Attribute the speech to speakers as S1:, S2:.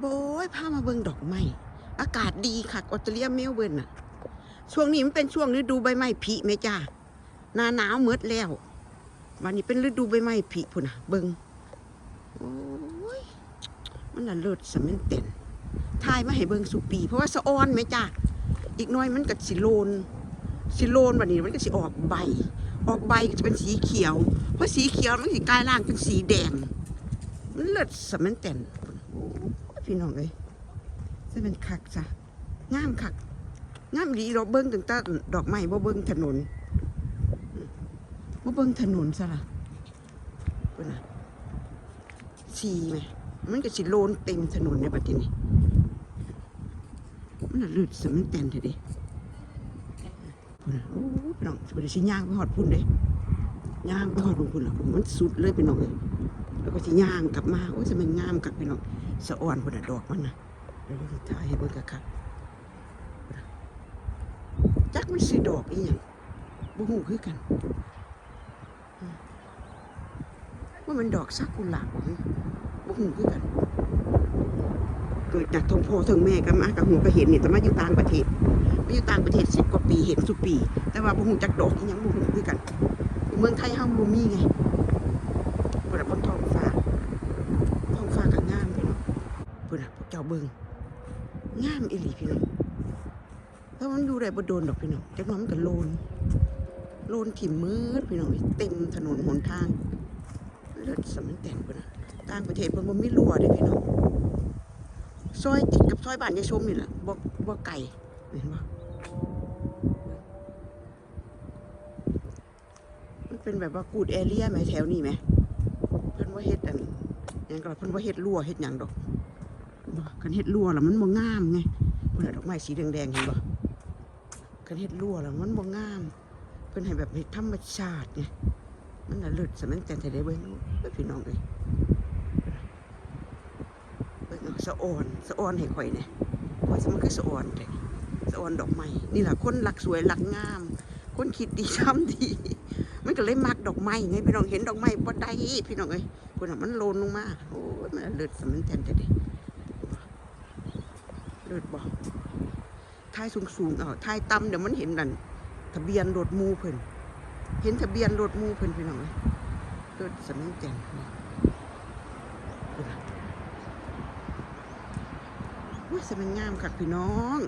S1: โบยพามาเบิ่งดอกไม้อากาศดีค่ะออสเตรเลียเมลเบิร์นอะช่วงนี้มันเป็นช่วงฤดูใบไม้ผลิไหมจ้าหน้าหนาวเมดแล้ววันนี้เป็นฤดูใบไม้ผลิพุ่นนะเบิ่งโอ้ยมันละเลิศสมันเต็นทายมาให้เบิ่งสุปี เพราะว่าสะออนไหมจ้าอีกน้อยมันก็สิโลนสิโลนวันนี้มันก็สิออกใบ ออกใบก็จะเป็นสีเขียว เพราะสีเขียวมันสิกลายร่างเป็นสีแดง มันเลิศสมันเต็นโอ้ พี่น้องเอ้ยจะเป็นคักจ้ะงามคักงามดีเราเบิ้งตั้งแต่ดอกไม้บ่เบิ้งถนนบ่เบิ้งถนนซะล่ะเพิ่นน่ะสีไหมมันก็สิโลนเต็มถนนในบัดนี้มันน่ะลิศสมันเต็นเถอะเดิพุ่นะโอ้พี่น้องสิไปสิย่างไปฮอดพุ่นเด้ย่างไปฮอดพุ่นล่ะมันสุดเลยพี่น้องเอ้ย แล้วก็สิย่างกลับมาโอ้ยจะมันงามกับพี่น้องสะอ่อนพุ่นน่ะดอกมันนะเดี๋ยวเราถ่ายให้บิ่งกัคักๆพุ่นน่ะจักมันสิดอกอีหยังบ่ฮู้คือกันว่ามันดอกซากุระบ่บ่ฮู้คือกัน เกิดจากทงพ่อทงแม่ก็มากับหัวก็เห็นนี่แต่มาอยู่ต่างประเทศมาอยู่ต่างประเทศ10กว่าปีเห็นสุปี แต่ว่าบ่ฮู้จักดอกอีหยังบ่ฮู้คือกัน เมืองไทยเฮาบ่มีไง บ่ได้บนท้องฟ้าท้องฟ้าก็งามพี่น้องเพิ่นน่ะพวกเจ้าเบิงงามอีหลีพี่น้องแล้วมันอยู่ได้บ่โดนดอกพี่น้องจักน้อยมันก็โลนโลนถิ่มมืดพี่น้องเต็มถนนหนทางเลิศสมันแต่นเพิ่นน่ะต่างประเทศเพิ่นบ่มีรั้วเด้พี่น้องซอยติดกับซอยบ้านยายชมนี่แหละบ่บ่ไกลเห็นบ่มันเป็นแบบว่ากูดแอเรียไหมแถวนี้ไหม ว่าเฮ็ดอันยังก็เพิ่นว่าเฮ็ดรั่วเฮ็ดหยังดอกบ่คันเฮ็ดรั่วแล้วมันบ่งามไงเพิ่นดอกไม้สีแดงๆเห็นบ่คันเฮ็ดรั่วแล้วมันบ่งาม เพิ่นให้แบบเฮ็ดธรรมชาติไงมันน่ะเลิศสมันแต่แต่ได้เบิ่งเอ้ยพี่น้องเอ้ยเบิ่งเอาสะอ่อนสะอ่อนให้ข่อยเนี่ยข่อยสมันคือสะอ่อนเลยสะอ่อนดอกไม้นี่ล่ะคนรักสวยรักงาม คนคิดดีทำดีมันก็เลยมักดอกไม้ไงพี่น้องเห็นดอกไม้บ่ได้พี่น้องเอ้ยคนน่ะมันโลนลงมาโอ้ยมันเลิศสมันแทนจะดิเลิศบ่ท้ายสูงๆเอ่อท้ายต่ำเดี๋ยวมันเห็นนั่นทะเบียนรถมูเพิ่นเห็นทะเบียนรถมูเพิ่นพี่น้องเอ้ยเลิศสมันแทนนี่พุ่นน่ะอุ้ยสมันงามคักพี่น้อง